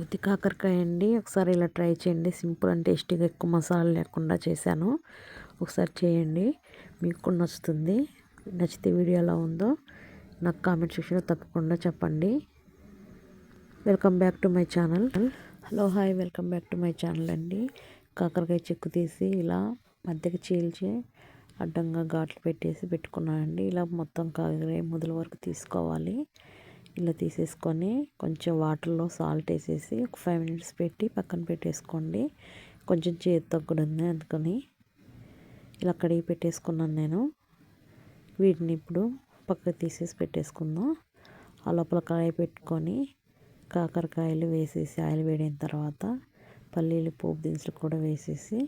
గుత్తి కాకరకాయ అండి. ఒకసారి ఇలా ట్రై చేయండి. సింపుల్ అండ్ టేస్టీగా ఎక్కువ మసాలా లేకుండా చేశాను. ఒకసారి చేయండి. మీకు కూడా నచ్చుతుంది. నచ్చితే వీడియో ఎలా ఉందో నాకు కామెంట్ సెక్షన్లో తప్పకుండా చెప్పండి. Welcome back to my channel. Hello hi. Welcome back to my channel అండి. కాకరకాయ చెక్కు తీసి ఇలా మధ్యకి చీల్చి అడ్డంగా ఘాట్లు పెట్టేసి పెట్టుకున్నానండి. ఇలా మొత్తం కాకరకాయ మొదల వరకు తీసుకోవాలి. ఇలా తీసేసుకొని కొంచెం వాటర్లో సాల్ట్ వేసేసి ఒక ఫైవ్ మినిట్స్ పెట్టి పక్కన పెట్టేసుకోండి. కొంచెం చేతితో కూడా ఉంది అందుకని ఇలా కడిగి పెట్టేసుకున్నాను నేను. వీటిని ఇప్పుడు పక్కకు తీసేసి పెట్టేసుకుందాం. ఆ లోపల కాయ పెట్టుకొని కాకరకాయలు వేసేసి ఆయిల్ వేడిన తర్వాత పల్లీలు పోపు దినుసులు కూడా వేసేసి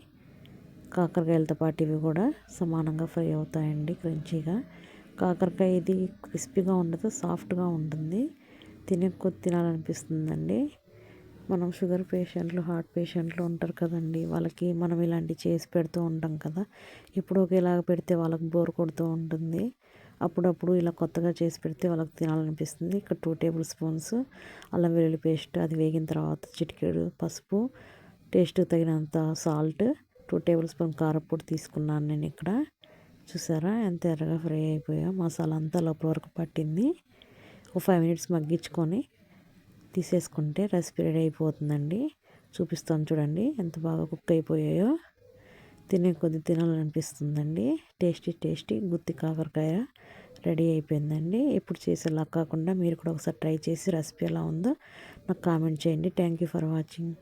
కాకరకాయలతో పాటు ఇవి కూడా సమానంగా ఫ్రై అవుతాయండి క్రంచీగా. కాకరకాయ ఇది క్రిస్పీగా ఉండదు సాఫ్ట్గా ఉంటుంది. తినే కొద్ది తినాలనిపిస్తుందండి. మనం షుగర్ పేషెంట్లు హార్ట్ పేషెంట్లు ఉంటారు కదండి. వాళ్ళకి మనం ఇలాంటివి చేసి పెడుతూ ఉంటాం కదా. ఇప్పుడు ఒకేలాగా పెడితే వాళ్ళకి బోర్ కొడుతూ ఉంటుంది. అప్పుడప్పుడు ఇలా కొత్తగా చేసి పెడితే వాళ్ళకి తినాలనిపిస్తుంది. ఇక్కడ టూ టేబుల్ స్పూన్స్ అల్లం వెల్లుల్లి పేస్ట్ అది వేగిన తర్వాత చిటికెడు పసుపు టేస్ట్కి తగినంత సాల్ట్ టూ టేబుల్ స్పూన్ కారపొడి తీసుకున్నాను నేను ఇక్కడ. చూసారా? ఎంత ఎర్రగా ఫ్రై అయిపోయా? మసాలా అంతా లోపల వరకు పట్టింది. ఒక ఫైవ్ మినిట్స్ మగ్గించుకొని తీసేసుకుంటే రెసిపీ రెడీ అయిపోతుందండి. చూపిస్తాను చూడండి ఎంత బాగా కుక్ అయిపోయాయో. తినే కొద్ది తినాలనిపిస్తుందండి. టేస్టీ టేస్టీ గుత్తి కాకరకాయ రెడీ అయిపోయిందండి. ఎప్పుడు చేసేలా కాకుండా మీరు కూడా ఒకసారి ట్రై చేసి రెసిపీ ఎలా ఉందో నాకు కామెంట్ చేయండి. Thank you for watching.